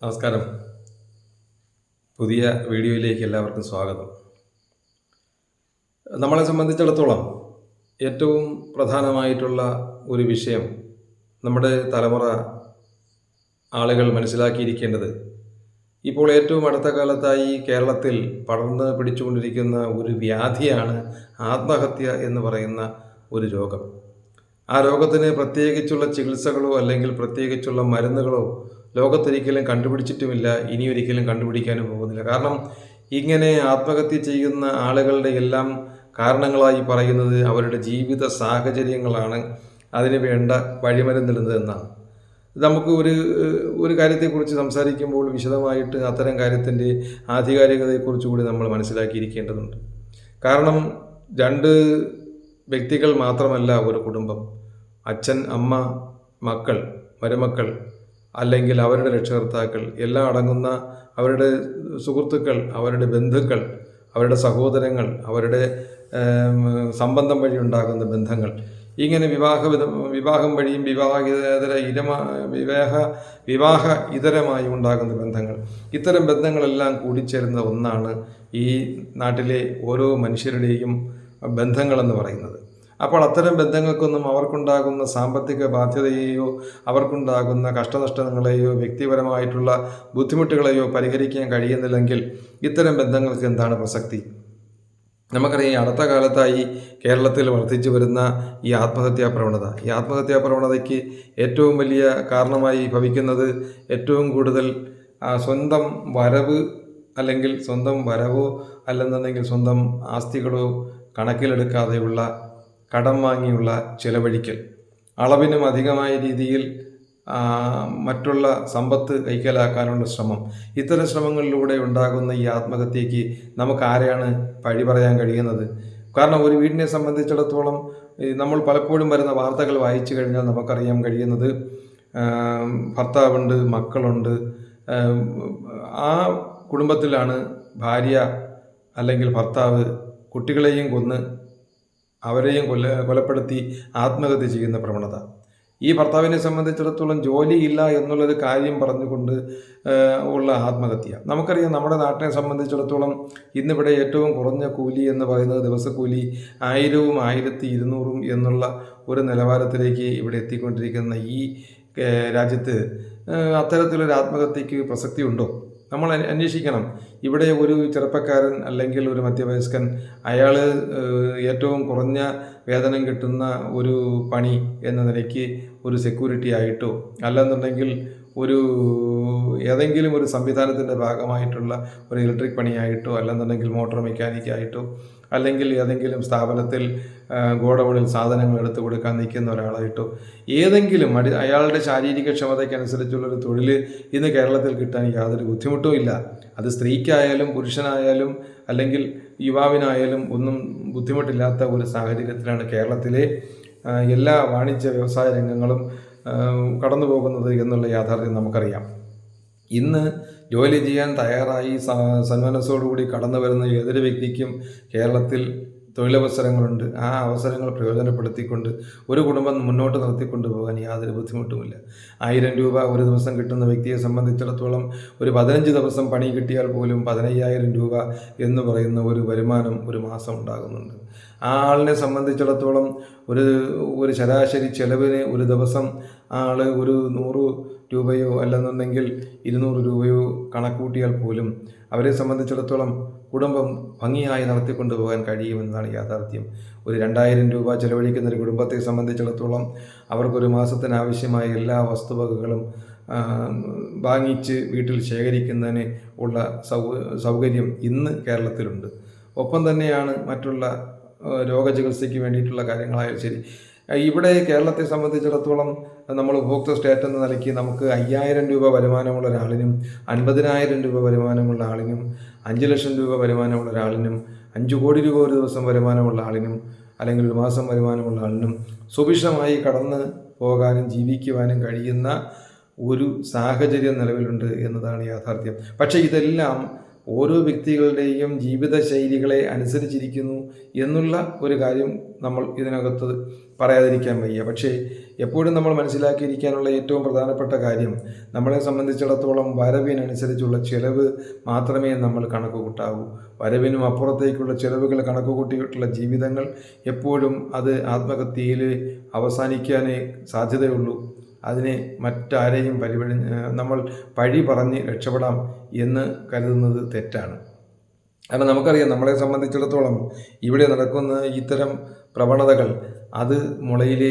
നമസ്കാരം. പുതിയ വീഡിയോയിലേക്ക് എല്ലാവർക്കും സ്വാഗതം. നമ്മളെ സംബന്ധിച്ചിടത്തോളം ഏറ്റവും പ്രധാനമായിട്ടുള്ള ഒരു വിഷയം നമ്മുടെ തലമുറ ആളുകൾ മനസ്സിലാക്കിയിരിക്കേണ്ടത് ഇപ്പോൾ ഏറ്റവും അടുത്ത കാലത്തായി കേരളത്തിൽ പടർന്ന് പിടിച്ചുകൊണ്ടിരിക്കുന്ന ഒരു വ്യാധിയാണ് ആത്മഹത്യ എന്ന് പറയുന്ന ഒരു രോഗം. ആ രോഗത്തിന് പ്രത്യേകിച്ചുള്ള ചികിത്സകളോ അല്ലെങ്കിൽ പ്രത്യേകിച്ചുള്ള മരുന്നുകളോ ലോകത്തൊരിക്കലും കണ്ടുപിടിച്ചിട്ടുമില്ല ഇനി ഒരിക്കലും കണ്ടുപിടിക്കാനും പോകുന്നില്ല. കാരണം ഇങ്ങനെ ആത്മഹത്യ ചെയ്യുന്ന ആളുകളുടെ എല്ലാം കാരണങ്ങളായി പറയുന്നത് അവരുടെ ജീവിത സാഹചര്യങ്ങളാണ്. അതിന് വേണ്ട വഴിമരുന്നിടുന്നത് എന്നാണ്. നമുക്ക് ഒരു ഒരു കാര്യത്തെക്കുറിച്ച് സംസാരിക്കുമ്പോൾ വിശദമായിട്ട് അത്തരം കാര്യത്തിന്റെ ആധികാരികതയെക്കുറിച്ച് കൂടി നമ്മൾ മനസ്സിലാക്കിയിരിക്കേണ്ടതുണ്ട്. കാരണം രണ്ട് വ്യക്തികൾ മാത്രമല്ല ഒരു കുടുംബം. അച്ഛൻ അമ്മ മക്കൾ മരുമക്കൾ. അല്ലെങ്കിൽ അവരുടെ രക്ഷകർത്താക്കൾ എല്ലാം അടങ്ങുന്ന അവരുടെ സുഹൃത്തുക്കൾ അവരുടെ ബന്ധുക്കൾ അവരുടെ സഹോദരങ്ങൾ അവരുടെ സംബന്ധം വഴി ഉണ്ടാകുന്ന ബന്ധങ്ങൾ. ഇങ്ങനെ വിവാഹ വിവാഹം വഴിയും വിവാഹിതര ഇരമ വിവാഹ വിവാഹ ഇതരമായി ഉണ്ടാകുന്ന ബന്ധങ്ങൾ. ഇത്തരം ബന്ധങ്ങളെല്ലാം കൂടിച്ചേരുന്ന ഒന്നാണ് ഈ നാട്ടിലെ ഓരോ മനുഷ്യരുടെയും ബന്ധങ്ങളെന്ന് പറയുന്നത്. അപ്പോൾ അത്തരം ബന്ധങ്ങൾക്കൊന്നും അവർക്കുണ്ടാകുന്ന സാമ്പത്തിക ബാധ്യതയെയോ അവർക്കുണ്ടാകുന്ന കഷ്ടനഷ്ടങ്ങളെയോ വ്യക്തിപരമായിട്ടുള്ള ബുദ്ധിമുട്ടുകളെയോ പരിഹരിക്കാൻ കഴിയുന്നില്ലെങ്കിൽ ഇത്തരം ബന്ധങ്ങൾക്ക് എന്താണ് പ്രസക്തി? നമുക്കറിയാം അടുത്ത കാലത്തായി കേരളത്തിൽ വർദ്ധിച്ചു വരുന്ന ഈ ആത്മഹത്യാ പ്രവണത. ഈ ആത്മഹത്യാ പ്രവണതയ്ക്ക് ഏറ്റവും വലിയ കാരണമായി ഭവിക്കുന്നത് ഏറ്റവും കൂടുതൽ സ്വന്തം വരവ് അല്ലെങ്കിൽ സ്വന്തം വരവോ അല്ലെന്നുണ്ടെങ്കിൽ സ്വന്തം ആസ്തികളോ കണക്കിലെടുക്കാതെയുള്ള കടം വാങ്ങിയുള്ള ചിലവഴിക്കൽ. അളവിനും അധികമായ രീതിയിൽ മറ്റുള്ള സമ്പത്ത് കൈക്കലാക്കാനുള്ള ശ്രമം. ഇത്തരം ശ്രമങ്ങളിലൂടെ ഉണ്ടാകുന്ന ഈ ആത്മഹത്യക്ക് നമുക്ക് ആരെയാണ് പഴി പറയാൻ കഴിയുന്നത്? കാരണം ഒരു വീടിനെ സംബന്ധിച്ചിടത്തോളം നമ്മൾ പലപ്പോഴും വരുന്ന വാർത്തകൾ വായിച്ചു കഴിഞ്ഞാൽ നമുക്കറിയാൻ കഴിയുന്നത് ഭർത്താവുണ്ട് മക്കളുണ്ട് ആ, കുടുംബത്തിലാണ് ഭാര്യ അല്ലെങ്കിൽ ഭർത്താവ് കുട്ടികളെയും കൊന്ന് അവരെയും കൊല്ല കൊലപ്പെടുത്തി ആത്മഹത്യ ചെയ്യുന്ന പ്രവണത. ഈ ഭർത്താവിനെ സംബന്ധിച്ചിടത്തോളം ജോലിയില്ല എന്നുള്ളൊരു കാര്യം പറഞ്ഞുകൊണ്ട് ഉള്ള ആത്മഹത്യ. നമുക്കറിയാം നമ്മുടെ നാട്ടിനെ സംബന്ധിച്ചിടത്തോളം ഇന്നിവിടെ ഏറ്റവും കുറഞ്ഞ കൂലി എന്ന് പറയുന്നത് ദിവസക്കൂലി ആയിരവും ആയിരത്തി ഇരുന്നൂറും എന്നുള്ള ഒരു നിലവാരത്തിലേക്ക് ഇവിടെ എത്തിക്കൊണ്ടിരിക്കുന്ന ഈ രാജ്യത്ത് അത്തരത്തിലൊരു ആത്മഹത്യക്ക് പ്രസക്തി ഉണ്ടോ നമ്മൾ അന്വേഷിക്കണം. ഇവിടെ ഒരു ചെറുപ്പക്കാരൻ അല്ലെങ്കിൽ ഒരു മധ്യവയസ്കൻ അയാൾ ഏറ്റവും കുറഞ്ഞ വേതനം കിട്ടുന്ന ഒരു പണി എന്ന നിലയ്ക്ക് ഒരു സെക്യൂരിറ്റി ആയിട്ടോ അല്ലെന്നുണ്ടെങ്കിൽ ഒരു ഏതെങ്കിലും ഒരു സംവിധാനത്തിന്റെ ഭാഗമായിട്ടുള്ള ഒരു ഇലക്ട്രിക് പണിയായിട്ടോ അല്ലെന്നുണ്ടെങ്കിൽ മോട്ടോർ മെക്കാനിക്കായിട്ടോ അല്ലെങ്കിൽ ഏതെങ്കിലും സ്ഥാപനത്തിൽ ഗോഡൗണിൽ സാധനങ്ങൾ എടുത്തു കൊടുക്കാൻ നിൽക്കുന്ന ഒരാളായിട്ടോ ഏതെങ്കിലും അടി അയാളുടെ ശാരീരിക ക്ഷമതയ്ക്കനുസരിച്ചുള്ളൊരു തൊഴിൽ ഇന്ന് കേരളത്തിൽ കിട്ടാൻ യാതൊരു ബുദ്ധിമുട്ടും ഇല്ല. അത് സ്ത്രീക്കായാലും പുരുഷനായാലും അല്ലെങ്കിൽ യുവാവിനായാലും ഒന്നും ബുദ്ധിമുട്ടില്ലാത്ത ഒരു സാഹചര്യത്തിലാണ് കേരളത്തിലെ എല്ലാ വാണിജ്യ വ്യവസായ രംഗങ്ങളും കടന്നു പോകുന്നത് എന്നുള്ള യാഥാർത്ഥ്യം നമുക്കറിയാം. ഇന്ന് ജോലി ചെയ്യാൻ തയ്യാറായി സന്മനസ്സോടുകൂടി കടന്നു വരുന്ന ഏതൊരു വ്യക്തിക്കും കേരളത്തിൽ തൊഴിലവസരങ്ങളുണ്ട്. ആ അവസരങ്ങൾ പ്രയോജനപ്പെടുത്തിക്കൊണ്ട് ഒരു കുടുംബം മുന്നോട്ട് നിർത്തിക്കൊണ്ട് പോകാൻ യാതൊരു ബുദ്ധിമുട്ടുമില്ല. ആയിരം രൂപ ഒരു ദിവസം കിട്ടുന്ന വ്യക്തിയെ സംബന്ധിച്ചിടത്തോളം ഒരു പതിനഞ്ച് ദിവസം പണി കിട്ടിയാൽ പോലും പതിനയ്യായിരം രൂപ എന്ന് പറയുന്ന ഒരു വരുമാനം ഒരു മാസം ഉണ്ടാകുന്നുണ്ട്. ആ ആളിനെ സംബന്ധിച്ചിടത്തോളം ഒരു ഒരു ശരാശരി ചെലവിന് ഒരു ദിവസം ആൾ ഒരു നൂറ് രൂപയോ അല്ലെന്നുണ്ടെങ്കിൽ ഇരുന്നൂറ് രൂപയോ കണക്കൂട്ടിയാൽ പോലും അവരെ സംബന്ധിച്ചിടത്തോളം കുടുംബം ഭംഗിയായി നടത്തിക്കൊണ്ടു പോകാൻ കഴിയുമെന്നതാണ് യാഥാർത്ഥ്യം. ഒരു രണ്ടായിരം രൂപ ചെലവഴിക്കുന്ന ഒരു കുടുംബത്തെ സംബന്ധിച്ചിടത്തോളം അവർക്കൊരു മാസത്തിനാവശ്യമായ എല്ലാ വസ്തുവകകളും വാങ്ങിച്ച് വീട്ടിൽ ശേഖരിക്കുന്നതിന് ഉള്ള സൗ സൗകര്യം ഇന്ന് കേരളത്തിലുണ്ട്. ഒപ്പം തന്നെയാണ് മറ്റുള്ള രോഗചികിത്സയ്ക്ക് വേണ്ടിയിട്ടുള്ള കാര്യങ്ങളായാലും ശരി ഇവിടെ കേരളത്തെ സംബന്ധിച്ചിടത്തോളം നമ്മൾ ഉപഭോക്തൃ സ്റ്റേറ്റ് എന്ന നിലയ്ക്ക് നമുക്ക് അയ്യായിരം രൂപ വരുമാനമുള്ള ഒരാളിനും അൻപതിനായിരം രൂപ വരുമാനമുള്ള ആളിനും അഞ്ച് ലക്ഷം രൂപ വരുമാനമുള്ള ഒരാളിനും അഞ്ച് കോടി രൂപ ഒരു ദിവസം വരുമാനമുള്ള ആളിനും അല്ലെങ്കിൽ ഒരു മാസം വരുമാനമുള്ള ആളിനും സുഭിക്ഷമായി കടന്ന് പോകാനും ജീവിക്കുവാനും കഴിയുന്ന ഒരു സാഹചര്യം നിലവിലുണ്ട് എന്നതാണ് യാഥാർത്ഥ്യം. പക്ഷേ ഇതെല്ലാം ഓരോ വ്യക്തികളുടെയും ജീവിതശൈലികളെ അനുസരിച്ചിരിക്കുന്നു എന്നുള്ള ഒരു കാര്യം നമ്മൾ ഇതിനകത്ത് പറയാതിരിക്കാൻ വയ്യ. പക്ഷേ എപ്പോഴും നമ്മൾ മനസ്സിലാക്കിയിരിക്കാനുള്ള ഏറ്റവും പ്രധാനപ്പെട്ട കാര്യം നമ്മളെ സംബന്ധിച്ചിടത്തോളം വരവിനനുസരിച്ചുള്ള ചിലവ് മാത്രമേ നമ്മൾ കണക്ക് കൂട്ടാവൂ വരവിനും അപ്പുറത്തേക്കുള്ള ചിലവുകൾ കണക്ക് കൂട്ടിയിട്ടുള്ള ജീവിതങ്ങൾ എപ്പോഴും അത് ആത്മഹത്യയിൽ അവസാനിക്കാനേ സാധ്യതയുള്ളൂ. അതിനെ മറ്റാരെയും പരിപഴി നമ്മൾ പഴി പറഞ്ഞ് രക്ഷപ്പെടാം എന്ന് കരുതുന്നത് തെറ്റാണ്. കാരണം നമുക്കറിയാം നമ്മളെ സംബന്ധിച്ചിടത്തോളം ഇവിടെ നടക്കുന്ന ഇത്തരം പ്രവണതകൾ അത് മുളയിൽ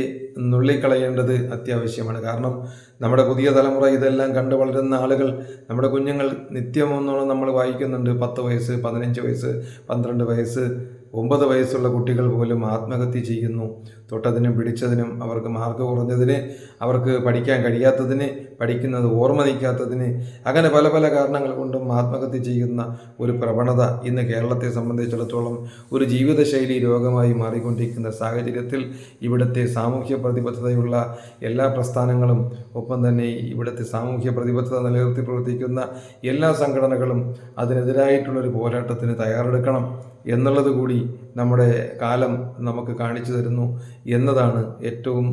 നുള്ളിക്കളയേണ്ടത് അത്യാവശ്യമാണ്. കാരണം നമ്മുടെ പുതിയ തലമുറ ഇതെല്ലാം കണ്ടു വളരുന്ന ആളുകൾ നമ്മുടെ കുഞ്ഞുങ്ങൾ നിത്യമൊന്നോളം നമ്മൾ വായിക്കുന്നുണ്ട്. പത്ത് വയസ്സ് പതിനഞ്ച് വയസ്സ് പന്ത്രണ്ട് വയസ്സ് ഒമ്പത് വയസ്സുള്ള കുട്ടികൾ പോലും ആത്മഹത്യ ചെയ്യുന്നു. തൊട്ടതിനും പിടിച്ചതിനും അവർക്ക് മാർക്ക് കുറഞ്ഞതിന് അവർക്ക് പഠിക്കാൻ കഴിയാത്തതിന് പഠിക്കുന്നത് ഓർമ്മ നിൽക്കാത്തതിന് അങ്ങനെ പല പല കാരണങ്ങൾ കൊണ്ടും ആത്മഹത്യ ചെയ്യുന്ന ഒരു പ്രവണത ഇന്ന് കേരളത്തെ സംബന്ധിച്ചിടത്തോളം ഒരു ജീവിതശൈലി രോഗമായി മാറിക്കൊണ്ടിരിക്കുന്ന സാഹചര്യത്തിൽ ഇവിടുത്തെ സാമൂഹ്യ പ്രതിബദ്ധതയുള്ള എല്ലാ പ്രസ്ഥാനങ്ങളും ഒപ്പം തന്നെ ഇവിടുത്തെ സാമൂഹ്യ പ്രതിബദ്ധത നിലനിർത്തി പ്രവർത്തിക്കുന്ന എല്ലാ സംഘടനകളും അതിനെതിരായിട്ടുള്ളൊരു പോരാട്ടത്തിന് തയ്യാറെടുക്കണം എന്നുള്ളത് കൂടി നമ്മുടെ കാലം നമുക്ക് കാണിച്ചു തരുന്നു എന്നതാണ് ഏറ്റവും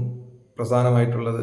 പ്രധാനമായിട്ടുള്ളത്.